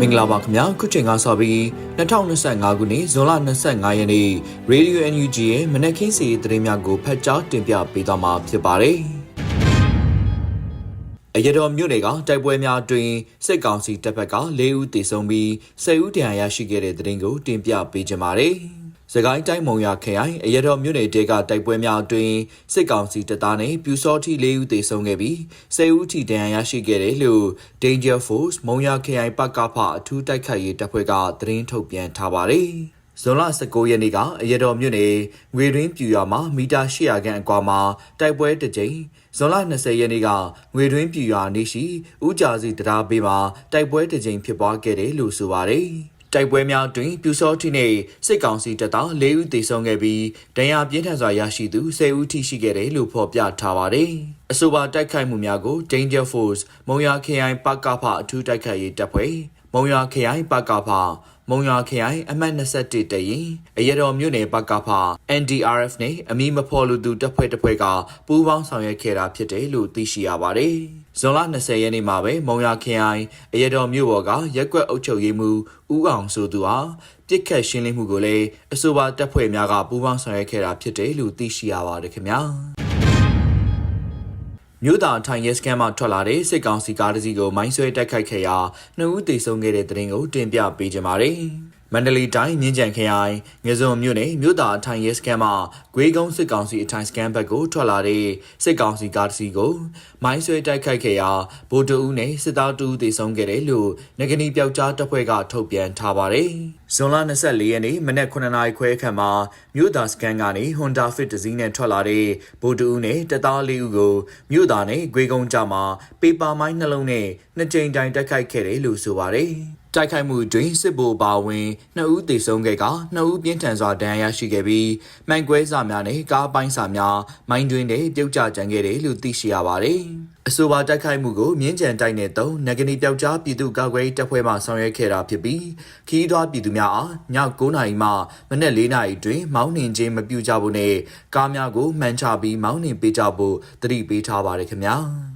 မင်္ဂလာပါခင်ဗျာခုချိန်ကစပြီး2025ခုနှစ်ဇွန်လ25ရက်နေ့ Radio NUG ရဲ့မနက်ခင်းစီသတင်းများကိုဖတ်ကြားတင်ပြပေးသွားမှာဖြစ်ပါတယ်အရတော်မြို့နယ်ကတိုက်ပွဲများအတွင်းစစ်ကောင်စီတပ်ဖက်က၄ဦးသေဆုံးပြီး10ဦးဒဏ်ရာရရှိခဲ့တဲ့သတင်းကိုတင်ပြပေးကြပါမယ်။ စကိုင်းတိုင်းမုံရခရိုင်အရတော်မြို့နယ်တဲကတိုက်ပွဲများအတွင်းစစ်ကောင်စီတပ်သားနဲ့ပြူစောတိ၄ဦးသေဆုံးခဲ့ပြီး10ဦးထိဒဏ်ရာရရှိခဲ့တယ်လို့ Danger Force မုံရခရိုင်ပကဖအထူးတိုက်ခိုက်ရေးတပ်ဖွဲ့ကသတင်းထုတ်ပြန်ထားပါတယ်။ဇွန်လ19ရက်နေ့ကအရတော်မြို့နယ်ငွေရင်းပြူရွာမှာမီတာ800ခန့်အကွာမှာတိုက်ပွဲတစ်ကြိမ်ဇွန်လ20ရက်နေ့ကငွေရင်းပြူရွာနေရှိဦးကြာစီတရားပေးမှာတိုက်ပွဲတစ်ကြိမ်ဖြစ်ပွားခဲ့တယ်လို့ဆိုပါတယ်။ တိုက်ပွဲများတွင်ပြူစောတိနှင့်စစ်ကောင်စီတပ်သား၄ဦးသေဆုံးခဲ့ပြီးဒဏ်ရာပြင်းထန်စွာရရှိသူ10ဦးထိရှိခဲ့တယ်လို့ဖော်ပြထားပါတယ်။အဆိုပါတိုက်ခိုက်မှုများကို Danger Force မုံရခရိုင်ပကဖအထူးတိုက်ခိုက်ရေးတပ်ဖွဲ့မုံရခရိုင်ပကဖမုံရွာခရိုင်အမှတ်21တရင်အရတော်မြို့နယ်ပကဖ NDRF နဲ့အမီမဖော်လူသူတပ်ဖွဲ့တစ်ဖွဲ့ကပူးပေါင်းဆောင်ရွက်ခဲ့တာဖြစ်တယ်လို့သိရှိရပါတယ်။ ဇွန်လ20ရက်နေ့မှာပဲမုံရွာခရိုင်အရတော်မြို့ပေါ်ကရက်ကွက်အုပ်ချုပ်ရေးမှူးဦးအောင်ဆိုသူဟာပြစ်ခတ်ရှင်းလင်းမှုကိုလည်းအဆိုပါတပ်ဖွဲ့များကပူးပေါင်းဆောင်ရွက်ခဲ့တာဖြစ်တယ်လို့သိရှိရပါတယ်ခင်ဗျာ။မြို့သားထိုင်ရဲစကန်မှထွက်လာတဲ့စစ်ကောင်စီကားတစ်စီးကိုမိုင်းဆွဲတိုက်ခိုက်ခဲ့ရာနှစ်ဦးသေဆုံးခဲ့တဲ့တဲ့တင်ကိုတင်ပြပေးကြပါမယ်။ မန္တလေးတိုင်းမြင်းကြံခရိုင်ငစုံမြို့နယ်မြို့သားအထိုင်ရဲစခန်းမှာဂွေးကုန်းစစ်ကောင်စီအထိုင်စခန်းဘက်ကိုထွက်လာတဲ့စစ်ကောင်စီကားတစ်စီးကိုမိုင်းဆွဲတိုက်ခိုက်ခဲ့ရာဗိုလ်တအူးနဲ့စစ်သားတူသေဆုံးခဲ့တယ်လို့ငကနီပြောက်ကြားတပ်ဖွဲ့ကထုတ်ပြန်ထားပါတယ်။ဇွန်လ24ရက်နေ့မနက်9နာရီခွဲခန့်မှာမြို့သားစခန်းကနေ Honda Fit တစ်စီးနဲ့ထွက်လာတဲ့ဗိုလ်တအူးနဲ့တပ်သားလေးဦးကိုမြို့သားနဲ့ဂွေးကုန်းကြားမှာပေပါမိုင်းနှလုံးနဲ့နှစ်ကြိမ်တိုင်တိုက်ခိုက်ခဲ့တယ်လို့ဆိုပါတယ်။ တိုက်ခိုက်မှုတွင်စစ်ဗိုလ်ပါဝင်နှစ်ဦးသေဆုံးခဲ့ကနှစ်ဦးပြင်းထန်စွာဒဏ်ရာရရှိခဲ့ပြီးမှန်ကွဲစာများနဲ့ကားပိုင်းစာများမိုင်းတွင်တွေပြုတ်ကျကြံခဲ့တယ်လို့သိရှိရပါတယ်။အဆိုပါတိုက်ခိုက်မှုကိုမြင်းကြံတိုက်နယ်သုံးနဂနီပြောက်ကြားပြည်သူ့ကာကွယ်ရေးတပ်ဖွဲ့မှဆောင်ရွက်ခဲ့တာဖြစ်ပြီးခီးသွွားပြည်သူများအားည9:00နာရီမှမနက်4:00နာရီတွင်မောင်းနှင်ခြင်းမပြုကြဖို့နဲ့ကားများကိုမှန်ချပြီးမောင်းနှင်ပေးကြဖို့တတိပေးထားပါတယ်ခင်ဗျာ။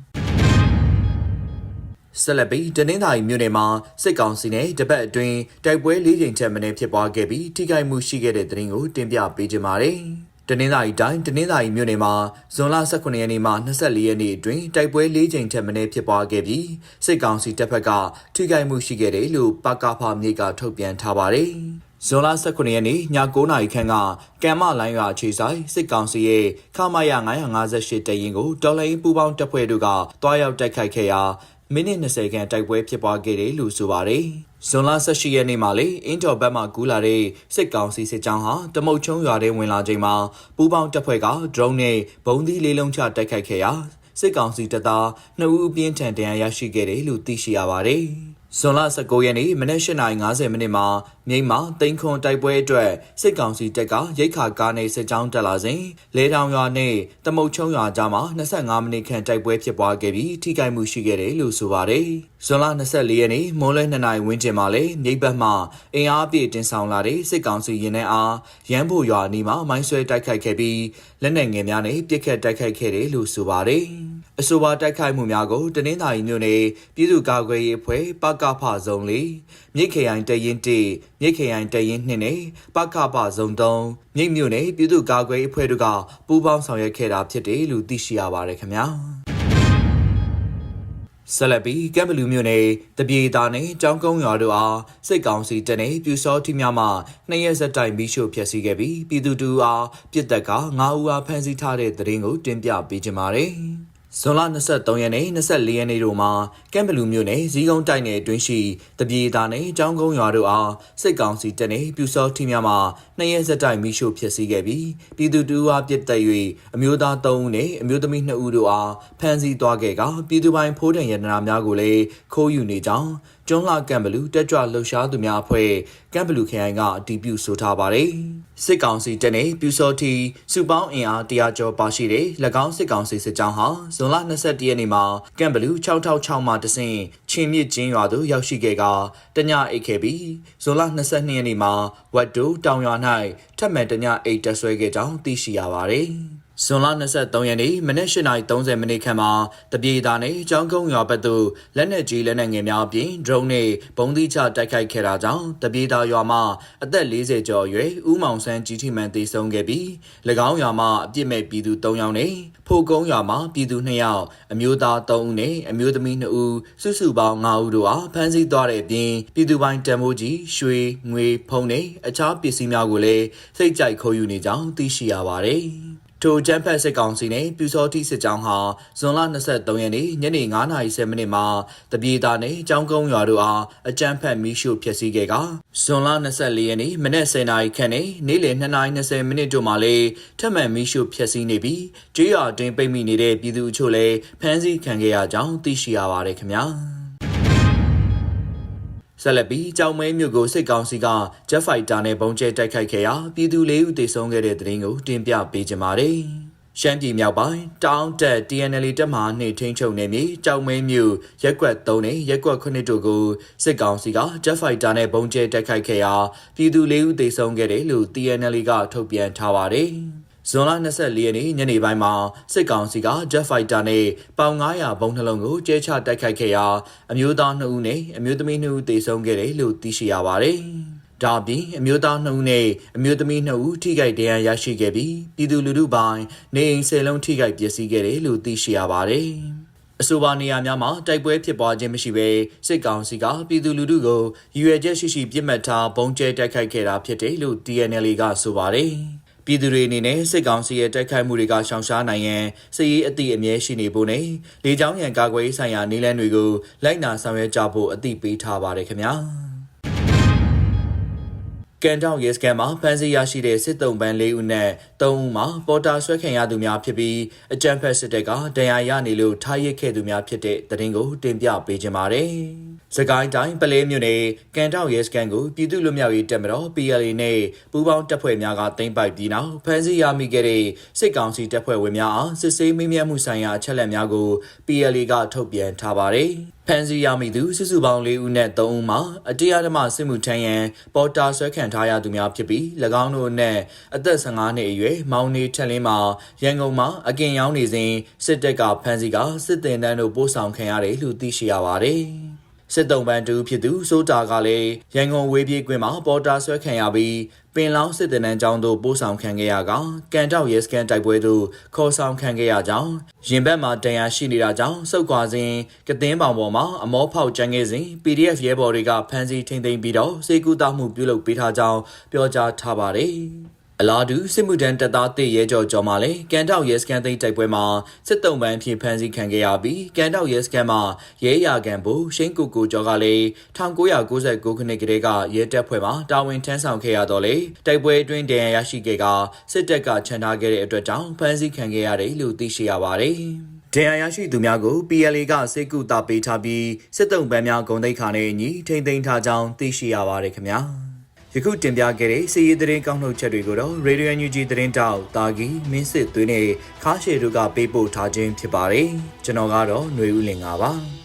ဆက်လက်ပြီးတနင်္သာရီမြို့နယ်မှာစစ်ကောင်စီနဲ့တပတ်အတွင်းတိုက်ပွဲ၄ချိန်ထက်မနည်းဖြစ်ပွားခဲ့ပြီးထိခိုက်မှုရှိခဲ့တဲ့တဲ့ရင်ကိုတင်ပြပေးကြပါမယ်။တနင်္သာရီတိုင်းတနင်္သာရီမြို့နယ်မှာဇွန်လ18ရက်နေ့မှ24ရက်နေ့အတွင်းတိုက်ပွဲ၄ချိန်ထက်မနည်းဖြစ်ပွားခဲ့ပြီးစစ်ကောင်စီတပ်ဖက်ကထိခိုက်မှုရှိခဲ့တယ်လို့ပကဖမြေကထုတ်ပြန်ထားပါတယ်။ဇွန်လ18ရက်နေ့ည9:00နာရီခန့်ကကံမလိုင်းရွာခြေဆိုင်စစ်ကောင်စီရဲ့ခမာယ958တရင်ကိုတော်လိုင်းပူပေါင်းတပ်ဖွဲ့တို့ကတွားရောက်တိုက်ခိုက်ခဲ့ရာ မိနစ်20ခန့်တိုက်ပွဲဖြစ်ပွားခဲ့တယ်လို့ဆိုပါတယ်။ဇွန်လ18ရက်နေ့မှာလေအင်းတော်ဘက်မှကူးလာတဲ့စစ်ကောင်စီစစ်ကြောင်းဟာတမုတ်ချုံရွာထဲဝင်လာချိန်မှာပူးပေါင်းတပ်ဖွဲ့က drone နဲ့ဘုံသီးလေးလုံးချတိုက်ခိုက်ခဲ့ရာစစ်ကောင်စီတပ်သား2ဦးအပြင်းထန်ဒဏ်ရာရရှိခဲ့တယ်လို့သိရှိရပါတယ်။ ဇွန်လ19ရက်နေ့မနက်8:50မိနစ်မှာမြိတ်မှာတိန်ခွန်တိုက်ပွဲအတွက်စစ်ကောင်စီတပ်ကရိတ်ခါကားနဲ့စစ်ကြောင်းတက်လာစဉ်လဲတောင်ရွာနဲ့တမုတ်ချုံရွာကြားမှာ25မိနစ်ခန့်တိုက်ပွဲဖြစ်ပွားခဲ့ပြီးထိခိုက်မှုရှိခဲ့တယ်လို့ဆိုပါတယ်။ဇွန်လ24ရက်နေ့မိုးလဲ2နာရီဝန်းကျင်မှာလည်းမြိတ်ဘက်မှအင်အားပြည့်တင်ဆောင်လာတဲ့စစ်ကောင်စီရင်နှန်းအားရန်ဖို့ရွာနီးမှာမိုင်းဆွဲတိုက်ခိုက်ခဲ့ပြီးလက်နက်ငယ်များနဲ့ပစ်ခတ်တိုက်ခိုက်ခဲ့တယ်လို့ဆိုပါတယ်။ အဆိုပါတိုက်ခိုက်မှုများကိုတနင်္သာရီမြို့နယ်ပြည်သူ့ကာကွယ်ရေးအဖွဲ့ပကဖဇုံလေးမြိတ်ခရိုင်တရင်1မြိတ်ခရိုင်တရင်2နဲ့ပကဖဇုံ3မြိတ်မြို့နယ်ပြည်သူ့ကာကွယ်ရေးအဖွဲ့တို့ကပူးပေါင်းဆောင်ရွက်ခဲ့တာဖြစ်တယ်လို့သိရှိရပါတယ်ခင်ဗျာဆက်လက်ပြီးကမ်ဘလူးမြို့နယ်တပြေသားနဲ့ကြောင်းကုန်းရွာတို့အားစိတ်ကောင်းစီတနေပြူစောတိများမှနှစ်ရက်ဆက်တိုင်ပြီးရှို့ဖျက်ဆီးခဲ့ပြီးပြည်သူတူအားပြစ်တက်က9ဦးအားဖမ်းဆီးထားတဲ့တဲ့ရင်ကိုတင်ပြပေးကြပါမယ်။ ဇွန်လ23ရက်နေ့24ရက်နေ့တို့မှာကမ်ဘလူးမြို့နယ်ဇီးကုန်းတိုက်နယ်အတွင်းရှိတပြေသားနယ်ကျောင်းကုန်းရွာတို့အားစစ်ကောင်စီတပ်နဲ့ပြူစောထီများမှနှစ်ရက်ဆက်တိုက်မိရှို့ဖျက်ဆီးခဲ့ပြီးပြည်သူတူအားပြစ်တက်၍အမျိုးသား3ဦးနဲ့အမျိုးသမီး2ဦးတို့အားဖမ်းဆီးသွားခဲ့ကပြည်သူပိုင်ဖိုးတံရတနာများကိုလည်းခိုးယူနေကြောင်း ကျွန်းလှကမ်ဘလူးတက်ကြွလှုပ်ရှားသူများအဖွဲ့ကမ်ဘလူးခရိုင်ကအတည်ပြုဆိုထားပါတယ်။စစ်ကောင်စီတပ်နဲ့ပြူစောတီစုပေါင်းအင်အားတရာကျော်ပါရှိတဲ့၎င်းစစ်ကောင်စီစစ်ကြောင်းဟာဇွန်လ22ရက်နေ့မှာကမ်ဘလူး666မှာတဆင့်ချင်းမြစ်ကျင်းရွာသို့ရောက်ရှိခဲ့ကတညအိတ်ခဲ့ပြီးဇွန်လ22ရက်နေ့မှာဝတ်တိုတောင်ရွာ၌ထပ်မံတညအိတ်တက်ဆွဲခဲ့ကြောင်းသိရှိရပါတယ်။ ဇွန်လ23ရက်နေ့မနက်8:30မိနစ်ခန့်မှာတပြေသားနဲ့ကျောင်းကုန်းရွာဘက်သို့လက်နက်ကြီးလက်နက်ငယ်များအပြင် drone နဲ့ပုံသီးချတိုက်ခိုက်ခဲ့တာကြောင့်တပြေသားရွာမှာအသက်40ကျော်အရွယ်ဦးမောင်ဆန်းကြီးထီမန်တေဆုံးခဲ့ပြီး၎င်းရွာမှာအပြစ်မဲ့ပြည်သူ3ယောက်နဲ့ဖိုကုန်းရွာမှာပြည်သူ2ယောက်အမျိုးသား3ဦးနဲ့အမျိုးသမီး2ဦးစုစုပေါင်း5ဦးတို့အားဖမ်းဆီးသွားတဲ့အပြင်ပြည်သူပိုင်းတံမိုးကြီးရွှေငွေဖုံးနဲ့အခြားပစ္စည်းများကိုလည်းစိတ်ကြိုက်ခိုးယူနေကြောင်းသိရှိရပါတယ်။ ထိုကျန်းဖက်စစ်ကောင်စီနဲ့ပြူစောတိစစ်ကြောင်းဟာဇွန်လ23ရက်နေ့ညနေ9:30မိနစ်မှာတပြေသားနဲ့ကျောင်းကုန်းရွာတို့အားအကြမ်းဖက်မီးရှို့ဖျက်ဆီးခဲ့ကဇွန်လ24ရက်နေ့မနက်10:00ခန့်နဲ့နေ့လယ်2:20မိနစ်တို့မှာလည်းထပ်မံမီးရှို့ဖျက်ဆီးနေပြီးကြေးရွာတွင်ပိတ်မိနေတဲ့ပြည်သူအချို့လည်းဖမ်းဆီးခံခဲ့ရကြောင်းသိရှိရပါတယ်ခင်ဗျာ။ ဆက်လက်ပြီးကြောင်မဲမြို့ကိုစစ်ကောင်စီကဂျက်ဖိုက်တာနဲ့ပုံကျဲတိုက်ခိုက်ခဲ့ရာပြည်သူ၄ဦးသေဆုံးခဲ့တဲ့တဲ့ရင်ကိုတင်ပြပေးကြပါမယ်။ရှမ်းပြည်မြောက်ပိုင်းတောင်တက် TNL တပ်မှနှိထိန်ချုပ်နေမြေကြောင်မဲမြို့ရက်ကွက်3နဲ့ရက်ကွက်9တို့ကိုစစ်ကောင်စီကဂျက်ဖိုက်တာနဲ့ပုံကျဲတိုက်ခိုက်ခဲ့ရာပြည်သူ၄ဦးသေဆုံးခဲ့တယ်လို့ TNL ကထုတ်ပြန်ထားပါတယ်။ ဇွန်လ24ရက်နေ့ညနေပိုင်းမှာစစ်ကောင်စီက Jet Fighter နဲ့ပေါင်900ဘုံနှလုံးကိုကျဲချတိုက်ခိုက်ခဲ့ရာအမျိုးသား2ဦးနဲ့အမျိုးသမီး2ဦးသေဆုံးခဲ့တယ်လို့သိရှိရပါတယ်။ဒါအပြင်အမျိုးသား2ဦးနဲ့အမျိုးသမီး2ဦးထိခိုက်ဒဏ်ရာရရှိခဲ့ပြီးပြည်သူလူထုပိုင်းနေအိမ်ဆယ်လုံးထိခိုက်ပျက်စီးခဲ့တယ်လို့သိရှိရပါတယ်။အဆိုပါနေရာများမှာတိုက်ပွဲဖြစ်ပွားခြင်းမရှိဘဲစစ်ကောင်စီကပြည်သူလူထုကိုရည်ရွယ်ချက်ရှိရှိပြစ်မှတ်ထားပုံကျဲတိုက်ခိုက်ခဲ့တာဖြစ်တယ်လို့ TNL ကဆိုပါတယ်။ ပြည်သူတွေအနေနဲ့စစ်ကောင်စီရဲ့တိုက်ခိုက်မှုတွေကရှောင်ရှားနိုင်ရန်စစ်ရေးအသည့်အမြဲရှိနေဖို့နဲ့လေကြောင်းရန်ကာကွယ်ရေးဆိုင်ရာနည်းလမ်းတွေကိုလိုက်နာဆောင်ရွက်ကြဖို့အသိပေးထားပါတယ်ခင်ဗျာ ကန်တောင်ရဲစခန်းမှာဖမ်းဆီးရရှိတဲ့စစ်တုံးပန်း၄ဦးနဲ့၃ဦးမှာပေါ်တာဆွဲခံရသူများဖြစ်ပြီးအကြံဖက်စစ်တပ်ကဒဏ်ရာရနေလို့ထားရစ်ခဲ့သူများဖြစ်တဲ့တရင်ကိုတင်ပြပေးခြင်းပါတယ်။စကိုင်းတိုင်းပလဲမြို့နယ်ကန်တောင်ရဲစခန်းကိုပြည်သူ့လူမျိုးရေးတပ်မတော် PLA နဲ့ပူးပေါင်းတပ်ဖွဲ့များကတင်ပိုက်ပြီးနောက်ဖမ်းဆီးရမိခဲ့တဲ့စစ်ကောင်စီတပ်ဖွဲ့ဝင်များအားစစ်ဆေးမေးမြန်းမှုဆိုင်ရာအချက်အလက်များကို PLA ကထုတ်ပြန်ထားပါတယ်။ ဖမ်းဆီးရမိသူစုစုပေါင်း၄ဦးနဲ့၃ဦးမှာအတရားဓမ္မစစ်မှုထမ်းရန်ပေါ်တာဆွဲခံထားရသူများဖြစ်ပြီး၎င်းတို့နဲ့အသက်15နှစ်အရွယ်မောင်နေထက်လင်းမှာရန်ကုန်မှာအကင်ရောင်းနေစဉ်စစ်တပ်ကဖမ်းဆီးကစစ်တင်တန်းတို့ပို့ဆောင်ခံရတယ်လို့သိရှိရပါတယ်။ စစ်တုံးပန်းတူဖြစ်သူစိုးတာကလည်းရန်ကုန်ဝေးပြေးကွင်းမှာပေါ်တာဆွဲခံရပြီးပင်လောင်းစစ်တပ်နန်းကျောင်းသို့ပို့ဆောင်ခံခဲ့ရကကန်တောက်ရဲစခန်းတိုက်ပွဲသို့ခေါ်ဆောင်ခံခဲ့ရကြောင်းရင်ဘက်မှာတန်ရာရှိနေတာကြောင့်စုတ်ခွာစဉ်ကသင်းပေါင်ပေါ်မှာအမောဖောက်ကျန်ခဲ့စဉ် PDF ရဲဘော်တွေကဖမ်းဆီးထိန်သိမ်းပြီးတော့စေကူတာမှုပြုလုပ်ပေးထားကြောင်းပြောကြားထားပါတယ်။ အလားတူစစ်မှုထမ်းတပ်သားတေရဲကျော်ကျော်မှလည်းကန်တောက်ရဲစခန်းသိမ်းတိုက်ပွဲမှာစစ်တုံးပန်းဖြစ်ဖမ်းဆီးခံခဲ့ရပြီးကန်တောက်ရဲစခန်းမှာရဲရာကန်ဘူရှိန်ကူကူကျော်ကလည်း1999ခုနှစ်ကတည်းကရဲတပ်ဖွဲ့မှာတာဝန်ထမ်းဆောင်ခဲ့ရတော့လေတိုက်ပွဲအတွင်းဒဏ်ရာရရှိခဲ့ကစစ်တပ်ကချန်ထားခဲ့တဲ့အတွက်ကြောင့်ဖမ်းဆီးခံခဲ့ရတယ်လို့သိရှိရပါတယ်။ဒဏ်ရာရရှိသူများကို PLA ကစေကူတာပေးထားပြီးစစ်တုံးပန်းများဂုံတိတ်ခါနဲ့အညီထိမ့်သိမ်းထားကြောင်းသိရှိရပါတယ်ခင်ဗျာ။ ယခုတင်ပြခဲ့တဲ့စီးရီးသတင်းကောက်နှုတ်ချက်တွေကိုတော့ Radio NUG သတင်းတောက်တာဂီမင်းစစ်သွေးနဲ့ခါရှေတို့ကပေးပို့ထားခြင်းဖြစ်ပါတယ်ကျွန်တော်ကတော့ຫນွေဦးလင်ပါပါ